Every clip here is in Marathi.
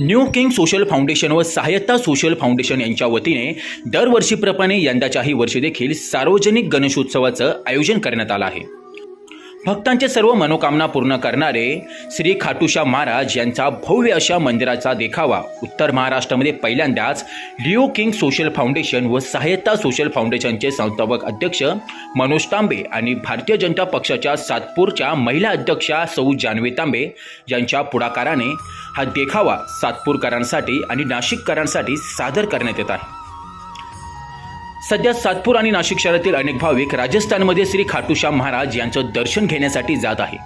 न्यू किंग सोशल फाउंडेशन व सहायता सोशल फाउंडेशन यांच्या वतीने दरवर्षीप्रमाणे यंदाच्याही वर्षी देखील सार्वजनिक गणेशोत्सवाचं आयोजन करण्यात आलं आहे. भक्तांचे सर्व मनोकामना पूर्ण करणारे श्री खाटूशा महाराज यांचा भव्य अशा मंदिराचा देखावा. उत्तर महाराष्ट्रामध्ये पहिल्यांदाच लिओ किंग सोशल फाउंडेशन व सहायता सोशल फाउंडेशनचे संस्थापक अध्यक्ष मनोज तांबे आणि भारतीय जनता पक्षाच्या सातपूरच्या महिला अध्यक्षा सौ जानवी तांबे यांच्या पुढाकाराने हा देखावा सातपूरकरांसाठी आणि नाशिककरांसाठी सादर करण्यात येत आहे. सध्या सातपूर आणि नाशिक शहरातील अनेक भाविक राजस्थानमध्ये श्री खाटूश्याम महाराज यांचं दर्शन घेण्यासाठी जात आहे.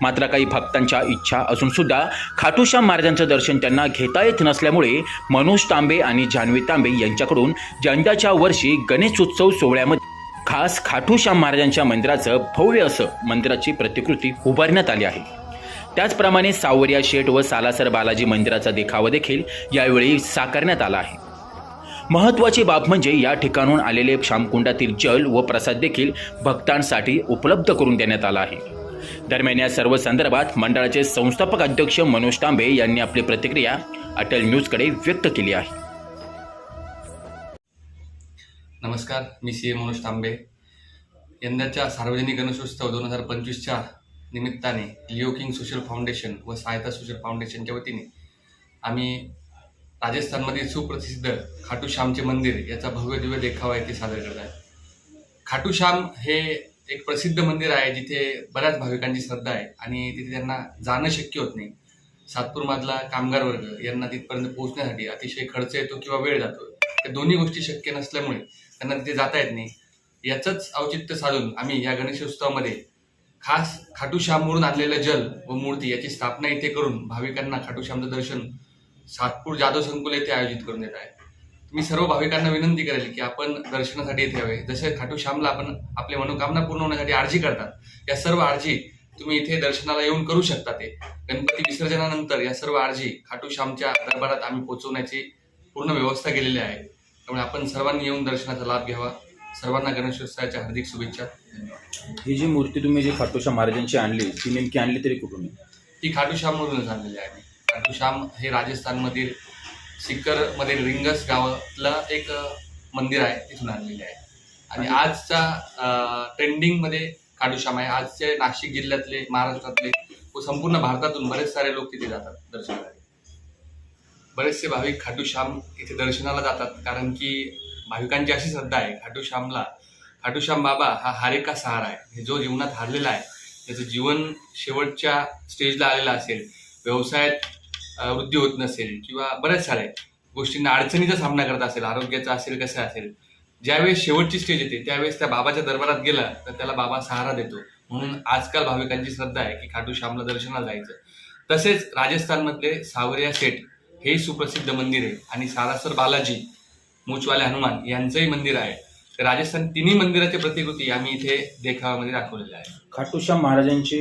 मात्र काही भक्तांच्या इच्छा असून सुद्धा खाटूश्याम महाराजांचं दर्शन त्यांना घेता येत नसल्यामुळे मनोज तांबे आणि जान्हवी तांबे यांच्याकडून यंदाच्या वर्षी गणेशोत्सव सोहळ्यामध्ये खास खाटूश्याम महाराजांच्या मंदिराचं भव्य असं मंदिराची प्रतिकृती उभारण्यात आली आहे. त्याचप्रमाणे सावरिया शेठ व सालासर बालाजी मंदिराचा देखावा देखील यावेळी साकारण्यात आला आहे. महत्त्वाची बाब म्हणजे या ठिकाणून आलेले श्यामकुंडातील जल व प्रसाद देखील भक्तांसाठी उपलब्ध करून देण्यात आला आहे. दरम्यान या सर्व संदर्भात मंडळाचे संस्थापक अध्यक्ष मनोज तांबे यांनी आपली प्रतिक्रिया अटल न्यूजकडे व्यक्त केली आहे. नमस्कार मी सी ए मनोज तांबे. यंदाच्या सार्वजनिक गणेशोत्सव दोन हजार पंचवीसच्या निमित्ताने लिओ किंग सोशल फाउंडेशन व सहायता सोशल फाउंडेशनच्या वतीने आम्ही राजस्थानमध्ये सुप्रसिद्ध खाटू श्यामचे मंदिर याचा भव्य दिव्य देखावा येथे सादर करत आहे खाटू श्याम हे एक प्रसिद्ध मंदिर आहे जिथे बऱ्याच भाविकांची श्रद्धा आहे आणि तिथे त्यांना जाणं शक्य होत नाही. सातपूरमधला कामगार वर्ग यांना तिथपर्यंत पोहोचण्यासाठी अतिशय खर्च येतो किंवा वेळ जातो. त्या दोन्ही गोष्टी शक्य नसल्यामुळे त्यांना तिथे जाता येत नाही. याचंच औचित्य साधून आम्ही या गणेशोत्सवामध्ये खास खाटू श्यामवरून आणलेलं जल व मूर्ती याची स्थापना इथे करून भाविकांना खाटू श्यामचं दर्शन सातपूर जाधव संकुल येथे आयोजित करून देत आहे. मी सर्व भाविकांना विनंती करेल की आपण दर्शनासाठी येथे यावे. जसे खाटू श्यामला आपण आपल्या मनोकामना पूर्ण होण्यासाठी आरजी करतात या सर्व आरजी तुम्ही इथे दर्शनाला येऊन करू शकता ते. गणपती विसर्जनानंतर या सर्व आरजी खाटू श्यामच्या दरबारात आम्ही पोहोचवण्याची पूर्ण व्यवस्था केलेली आहे. त्यामुळे आपण सर्वांनी येऊन दर्शनाचा लाभ घ्यावा. सर्वांना गणेशोत्सवाच्या हार्दिक शुभेच्छा. धन्यवाद. ही जी मूर्ती तुम्ही जी खाटूश्याम महाराजांची आणली ती नेमकी आणली तरी कुठून ही खाटू श्यामवरूनच आणलेली आहे. खाटू श्याम हे राजस्थानमधील सिक्करमधील रिंगस गावातलं एक मंदिर आहे तिथून आणलेले आहे. आणि आजचा ट्रेंडिंगमध्ये खाटू श्याम आहे. आजचे नाशिक जिल्ह्यातले महाराष्ट्रातले व संपूर्ण भारतातून बरेच सारे लोक तिथे जातात दर्शनासाठी. बरेचसे भाविक खाटू श्याम इथे दर्शनाला जातात कारण की भाविकांची अशी श्रद्धा आहे खाटू श्यामला खाटू श्याम बाबा हा हारेका सहारा आहे. हे जो जीवनात हारलेला आहे त्याचं जीवन शेवटच्या स्टेजला आलेला असेल व्यवसायात वृद्धी होत नसेल किंवा बऱ्याच साऱ्या गोष्टींना अडचणीचा सामना करत असेल आरोग्याचा असेल कसं असेल ज्यावेळेस शेवटची स्टेज येते त्यावेळेस त्या बाबाच्या दरबारात गेला तर त्याला बाबा सहारा देतो. म्हणून आजकाल भाविकांची श्रद्धा आहे की खाटू श्यामला दर्शनाला जायचं. तसेच राजस्थानमधले सावरिया सेठ हे सुप्रसिद्ध मंदिर आहे. आणि सारासर बालाजी मूचवाले हनुमान यांचंही मंदिर आहे. तर राजस्थान तिन्ही मंदिराची प्रतिकृती आम्ही इथे देखाव्यामध्ये दाखवलेल्या आहे खाटूश्याम महाराजांची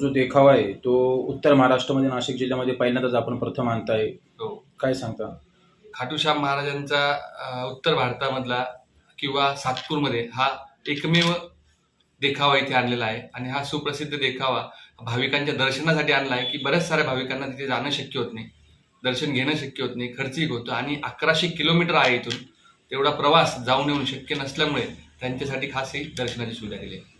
जो देखावा आहे तो उत्तर महाराष्ट्रामध्ये नाशिक जिल्ह्यामध्ये पहिल्यांदाच आपण प्रथम आणताय. हो. काय सांगता? खाटूश्याम महाराजांचा अ, उत्तर भारतामधला किंवा सातपूरमध्ये हा एकमेव देखावा इथे आणलेला आहे आणि हा सुप्रसिद्ध देखावा भाविकांच्या दर्शनासाठी आणला आहे की बऱ्याच साऱ्या भाविकांना तिथे जाणं शक्य होत नाही दर्शन घेणं शक्य होत नाही खर्चिक होतं आणि अकराशे किलोमीटर आहे इथून. तेवढा प्रवास जाऊन येऊन शक्य नसल्यामुळे त्यांच्यासाठी खास ही दर्शनाची सुविधा दिली आहे.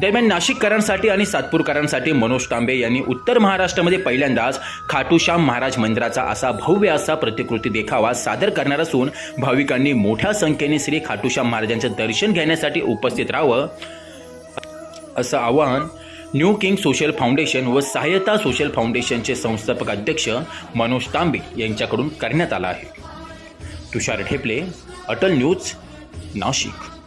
दरम्यान नाशिककरांसाठी आणि सातपूरकरांसाठी मनोज तांबे यांनी उत्तर महाराष्ट्रामध्ये पहिल्यांदाच खाटूश्याम महाराज मंदिराचा असा भव्य असा प्रतिकृती देखावा सादर करणार असून भाविकांनी मोठ्या संख्येने श्री खाटूश्याम महाराजांचं दर्शन घेण्यासाठी उपस्थित राहावं असं आवाहन न्यू किंग सोशल फाउंडेशन व सहायता सोशल फाउंडेशनचे संस्थापक अध्यक्ष मनोज तांबे यांच्याकडून करण्यात आलं आहे. तुषार ठेपले अटल न्यूज नाशिक.